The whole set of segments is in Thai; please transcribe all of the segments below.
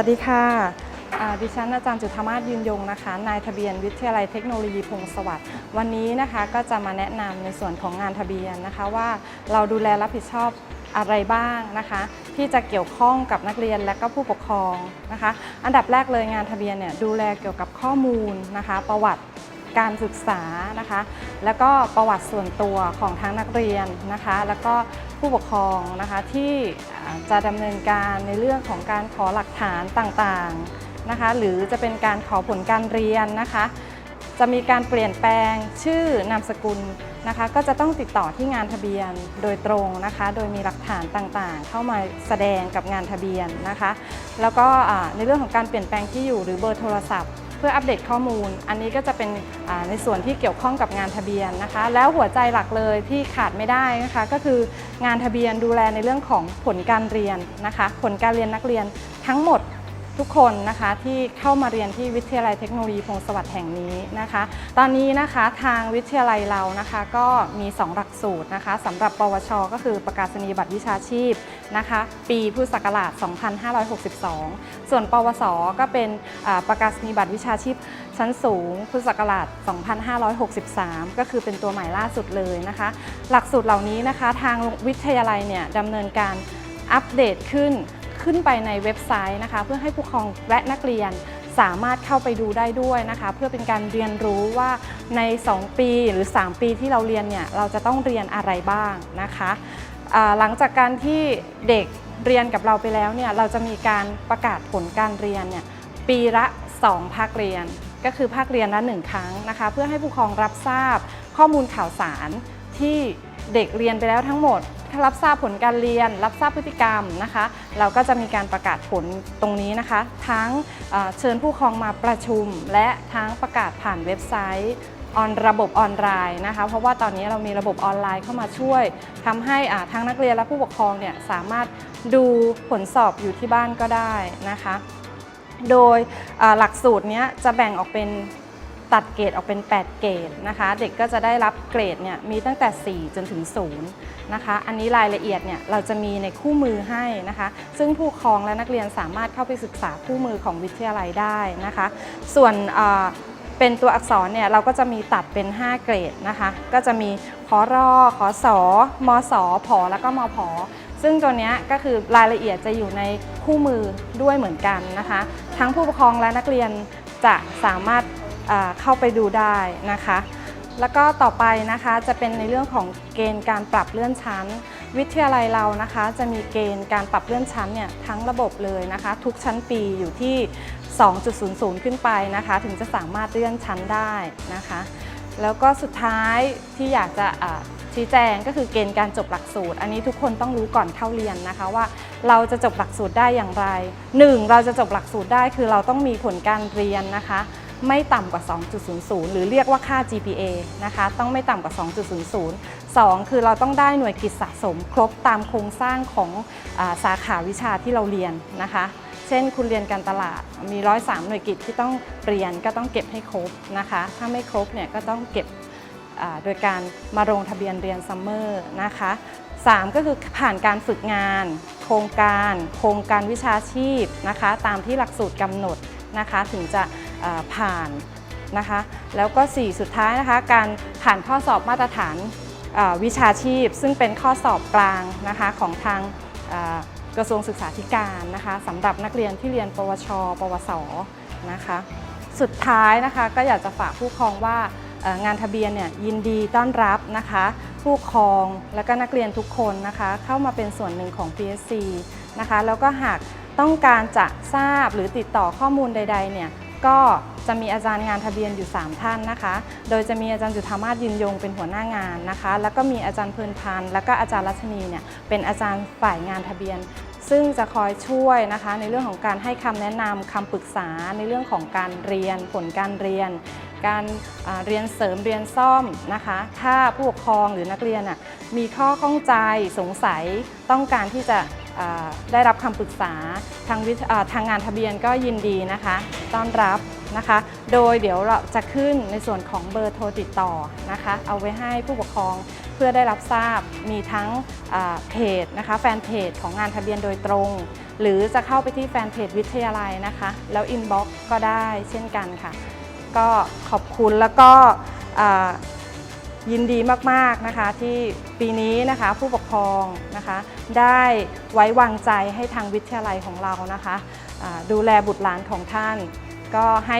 วัสดีค่ะ ดิฉันอาจารย์จุธามาศยืนยงนะคะ นายทะเบียนวิทยาลัยเทคโนโลยีพงศวัสดิ์วันนี้นะคะก็จะมาแนะนำในส่วนของงานทะเบียนนะคะว่าเราดูแลรับผิดชอบอะไรบ้างนะคะ ที่จะเกี่ยวข้องกับนักเรียนและก็ผู้ปกครองนะคะ อันดับแรกเลยงานทะเบียนเนี่ยดูแลเกี่ยวกับข้อมูลนะคะ ประวัติ การศึกษานะคะ แล้วก็ประวัติส่วนตัวของทั้งนักเรียนนะคะ แล้วก็ผู้ปกครองนะคะที่จะดำเนินการในเรื่องของการขอหลักฐานต่างๆนะคะ หรือจะเป็นการขอผลการเรียนนะคะ จะมีการเปลี่ยนแปลงชื่อนามสกุลนะคะ ก็จะต้องติดต่อที่งานทะเบียนโดยตรงนะคะ โดยมีหลักฐานต่างๆ เข้ามาแสดงกับงานทะเบียนนะคะ แล้วก็ในเรื่องของการเปลี่ยนแปลงที่อยู่หรือเบอร์โทรศัพท์ เพื่ออัปเดตข้อมูล อันนี้ก็จะเป็นในส่วนที่เกี่ยวข้องกับงานทะเบียนนะคะ แล้วหัวใจหลักเลยที่ขาดไม่ได้นะคะ ก็คืองานทะเบียนดูแลในเรื่องของผลการเรียนนะคะ ผลการเรียนนักเรียนทั้งหมด ทุกคนนะคะที่เข้ามาเรียนที่วิทยาลัยเทคโนโลยีพงศวรรค์แห่งนี้นะคะ ตอนนี้นะคะทางวิทยาลัยเรานะคะก็มี 2 หลักสูตรนะคะสำหรับปวช ก็คือประกาศนียบัตรวิชาชีพนะคะปีพุทธศักราช 2562 ส่วนปวส ก็เป็นประกาศนียบัตรวิชาชีพชั้นสูงพุทธศักราช 2563 ก็คือเป็นตัวใหม่ล่าสุดเลยนะคะ หลักสูตรเหล่านี้นะคะทางวิทยาลัยเนี่ยดำเนินการอัปเดตขึ้น ขึ้นไปในเว็บไซต์นะคะ เพื่อให้ผู้ปกครองและนักเรียนสามารถเข้าไปดูได้ด้วยนะคะ เพื่อเป็นการเรียนรู้ว่าใน 2 ปีหรือ 3 ปีที่เราเรียนเนี่ยเราจะต้องเรียนอะไรบ้างนะคะหลังจากการที่เด็กเรียนกับเราไปแล้วเนี่ยเราจะมีการประกาศผลการเรียนเนี่ยปีละ 2 ภาคเรียน ก็คือภาคเรียนละ 1 ครั้งนะคะ เพื่อให้ผู้ปกครองรับทราบข้อมูลข่าวสารที่เด็กเรียนไปแล้วทั้งหมด รับทราบผลการเรียน รับทราบพฤติกรรมนะคะ เราก็จะมีการประกาศผลตรงนี้นะคะ ทั้งเชิญผู้ปกครองมาประชุม และทั้งประกาศผ่านเว็บไซต์ออนระบบออนไลน์นะคะ เพราะว่าตอนนี้เรามีระบบออนไลน์เข้ามาช่วยทำให้ทั้งนักเรียนและผู้ปกครองเนี่ยสามารถดูผลสอบอยู่ที่บ้านก็ได้นะคะ โดยหลักสูตรนี้จะแบ่งออกเป็น ตัดเกรดออกเป็น 8 เกรดนะคะ เด็กก็จะได้รับเกรดเนี่ยมีตั้งแต่ 4 จนถึง0นะคะ อันนี้รายละเอียดเนี่ยเราจะมีในคู่มือให้นะคะ ซึ่งผู้ปกครองและนักเรียนสามารถเข้าไปศึกษาคู่มือของวิทยาลัยได้นะคะ ส่วนเป็นตัวอักษรเนี่ยเราก็จะมีตัดเป็น 5 เกรดนะคะ ก็จะมีขอรอขอสอมสผแล้วก็มผซึ่งตัวเนี้ยก็คือรายละเอียดจะอยู่ในคู่มือด้วยเหมือนกันนะคะ ทั้งผู้ปกครองและนักเรียนจะสามารถ เข้าไปดูได้นะคะ แล้วก็ต่อไปนะคะจะเป็นในเรื่องของเกณฑ์การปรับเลื่อนชั้น วิทยาลัยเรานะคะ จะมีเกณฑ์การปรับเลื่อนชั้นเนี่ยทั้งระบบเลยนะคะ ทุกชั้นปีอยู่ที่ 2.00 ขึ้นไปนะคะ ถึงจะสามารถเลื่อนชั้นได้นะคะ แล้วก็สุดท้ายที่อยากจะชี้แจงก็คือเกณฑ์การจบหลักสูตร อันนี้ทุกคนต้องรู้ก่อนเข้าเรียนนะคะว่าเราจะจบหลักสูตรได้อย่างไร 1. เราจะจบหลักสูตรได้คือเราต้องมีผลการเรียนนะคะ ไม่ต่ำกว่า 2.00 หรือเรียกว่าค่า GPA นะคะ ต้องไม่ต่ำกว่า 2.00 2 คือเราต้องได้หน่วยกิจสะสม ครบตามโครงสร้างของอสาขาวิชาที่เราเรียนนะคะ เช่นคุณเรียนการตลาดมี 103 หน่วยกิจที่ต้องเรียนก็ต้องเก็บให้ครบนะคะ ถ้าไม่ครบเนี่ยก็ต้องเก็บโดยการมาลงทะเบียนเรียนซัมเมอร์นะคะ 3 ก็คือผ่านการฝึกงาน โครงการ โครงการวิชาชีพนะคะ ตามที่หลักสูตรกำหนดนะคะ ถึงจะ ผ่านนะคะแล้วก็ 4 สุดท้ายนะคะการผ่านข้อสอบมาตรฐานวิชาชีพ ซึ่งเป็นข้อสอบกลางนะคะของทางกระทรวงศึกษาธิการนะคะสำหรับนักเรียนที่เรียน ปวช ปวสนะคะสุดท้ายนะคะก็อยากจะฝากผู้ครองว่างานทะเบียนเนี่ยยินดีต้อนรับนะคะ ผู้ครองและก็นักเรียนทุกคนนะคะเข้ามาเป็นส่วนหนึ่งของ PSC นะคะแล้วก็หากต้องการจะทราบหรือติดต่อข้อมูลใดๆเนี่ย ก็จะมีอาจารย์งานทะเบียนอยู่ 3 ท่านนะคะ โดยจะมีอาจารย์จุธามาศยืนยงเป็นหัวหน้างานนะคะ แล้วก็มีอาจารย์เพลินพันธ์แล้วก็อาจารย์รัชนีเนี่ยเป็นอาจารย์ฝ่ายงานทะเบียน ซึ่งจะคอยช่วยนะคะ ในเรื่องของการให้คำแนะนำคำปรึกษาในเรื่องของการเรียน ผลการเรียน การเรียนเสริมเรียนซ่อมนะคะ ถ้าผู้ปกครองหรือนักเรียนมีข้อข้องใจสงสัยต้องการที่จะ ได้รับคำปรึกษาทางทางงานทะเบียนก็ยินดีนะคะต้อนรับนะคะ โดยเดี๋ยวเราจะขึ้นในส่วนของเบอร์โทรติดต่อนะคะ เอาไว้ให้ผู้ปกครองเพื่อได้รับทราบมีทั้งเพจนะคะแฟนเพจของงานทะเบียนโดยตรง หรือจะเข้าไปที่แฟนเพจวิทยาลัยนะคะ แล้วอินบ็อกก็ได้เช่นกันค่ะ ก็ขอบคุณแล้วก็ ยินดีมากๆนะคะที่ปีนี้นะคะผู้ปกครองนะคะได้ไว้วางใจให้ทางวิทยาลัยของเรานะคะดูแลบุตรหลานของท่าน ก็ให้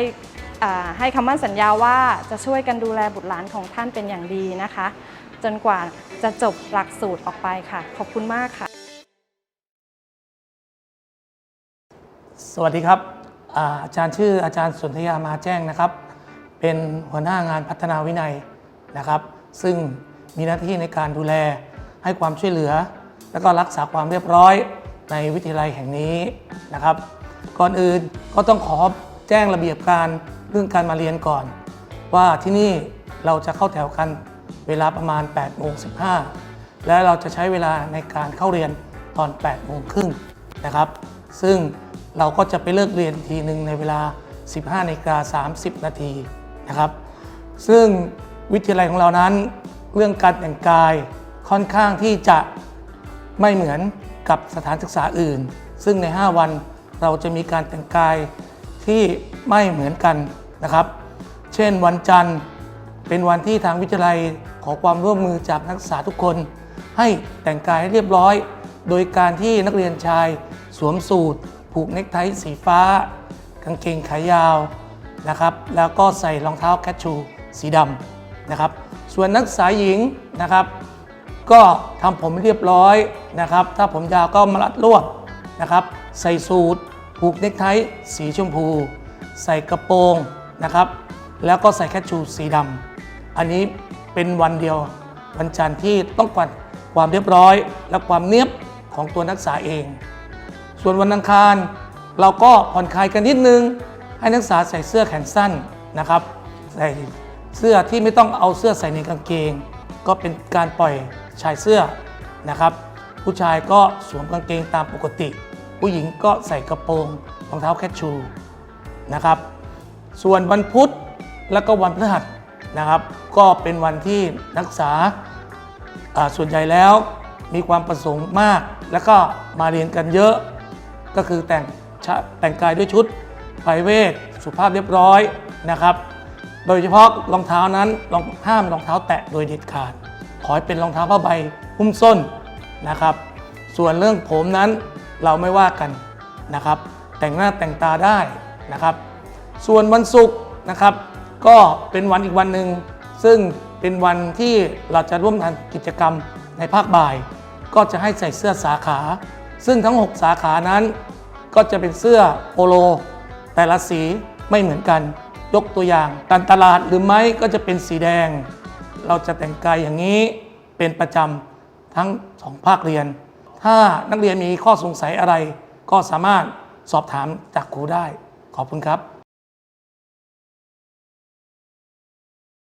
ให้คำมั่นสัญญาว่าจะช่วยกันดูแลบุตรหลานของท่านเป็นอย่างดีนะคะ จนกว่าจะจบหลักสูตรออกไปค่ะ ขอบคุณมากค่ะ สวัสดีครับอาอาจารย์ชื่ออาจารย์สนธยามาแจ้งนะครับ เป็นหัวหน้างานพัฒนาวินัยนะครับ ซึ่งมีหน้าที่ในการดูแลให้ความช่วยเหลือ และก็รักษาความเรียบร้อยในวิทยาลัยแห่งนี้นะครับ ก่อนอื่นก็ต้องขอแจ้งระเบียบการเรื่องการมาเรียนก่อน ว่าที่นี่เราจะเข้าแถวกันเวลาประมาณ8โมง15 และเราจะใช้เวลาในการเข้าเรียนตอน8โมงครึ่งนะครับ ซึ่งเราก็จะไปเลิกเรียนทีหนึ่งในเวลา 15นาฬิกา30 นาทีนะครับ ซึ่ง วิทยาลัยของเรานั้น เรื่องการแต่งกายค่อนข้างที่จะไม่เหมือนกับสถานศึกษาอื่น ซึ่งใน 5 วันเราจะมีการแต่งกายที่ไม่เหมือนกันนะครับ เช่นวันจันทร์เป็นวันที่ทางวิทยาลัยขอความร่วมมือจากนักศึกษาทุกคน ให้แต่งกายให้เรียบร้อย โดยการที่นักเรียนชายสวมสูทผูกเนคไทสีฟ้า กางเกงขายาวนะครับ แล้วก็ใส่รองเท้าแคชชูสีดำ นะครับ ส่วนนักศึกษาหญิงนะครับ ก็ทำผมเรียบร้อยนะครับ ถ้าผมยาวก็มารัดรวบนะครับ ใส่สูทผูกเนคไทสีชมพู ใส่กระโปรงนะครับ แล้วก็ใส่แคชชูสีดำอันนี้เป็นวันเดียววันจันทร์ที่ต้องการความเรียบร้อย และความเนียบของตัวนักศึกษาเอง ส่วนวันอังคารเราก็ผ่อนคลายกันนิดนึง ให้นักศึกษาใส่เสื้อแขนสั้นนะครับ ใส่ เสื้อที่ไม่ต้องเอาเสื้อใส่ในกางเกง ก็เป็นการปล่อยชายเสื้อนะครับ ผู้ชายก็สวมกางเกงตามปกติ ผู้หญิงก็ใส่กระโปรงรองเท้าแคชชูนะครับ ส่วนวันพุธแล้วก็วันพฤหัสนะครับ ก็เป็นวันที่นักศึกษาส่วนใหญ่แล้วมีความประสงค์มาก แล้วก็มาเรียนกันเยอะ ก็คือแต่งแต่งกายด้วยชุดไปเวทสุภาพเรียบร้อยนะครับ โดยเฉพาะรองเท้านั้นรองห้ามรองเท้าแตะโดยเด็ดขาด ขอให้เป็นรองเท้าผ้าใบหุ้มส้นนะครับ ส่วนเรื่องผมนั้นเราไม่ว่ากันนะครับ แต่งหน้าแต่งตาได้นะครับ ส่วนวันศุกร์นะครับ ก็เป็นวันอีกวันหนึ่งซึ่งเป็นวันที่เราจะร่วมทำกิจกรรมในภาคบ่าย ก็จะให้ใส่เสื้อสาขา ซึ่งทั้ง 6 สาขานั้น ก็จะเป็นเสื้อโปโล แต่ละสีไม่เหมือนกัน ยกตัวอย่างการตลาดหรือไม่ก็จะเป็นสีแดง เราจะแต่งกายอย่างนี้เป็นประจำทั้งสองภาคเรียน ถ้านักเรียนมีข้อสงสัยอะไร ก็สามารถสอบถามจากครูได้ ขอบคุณครับ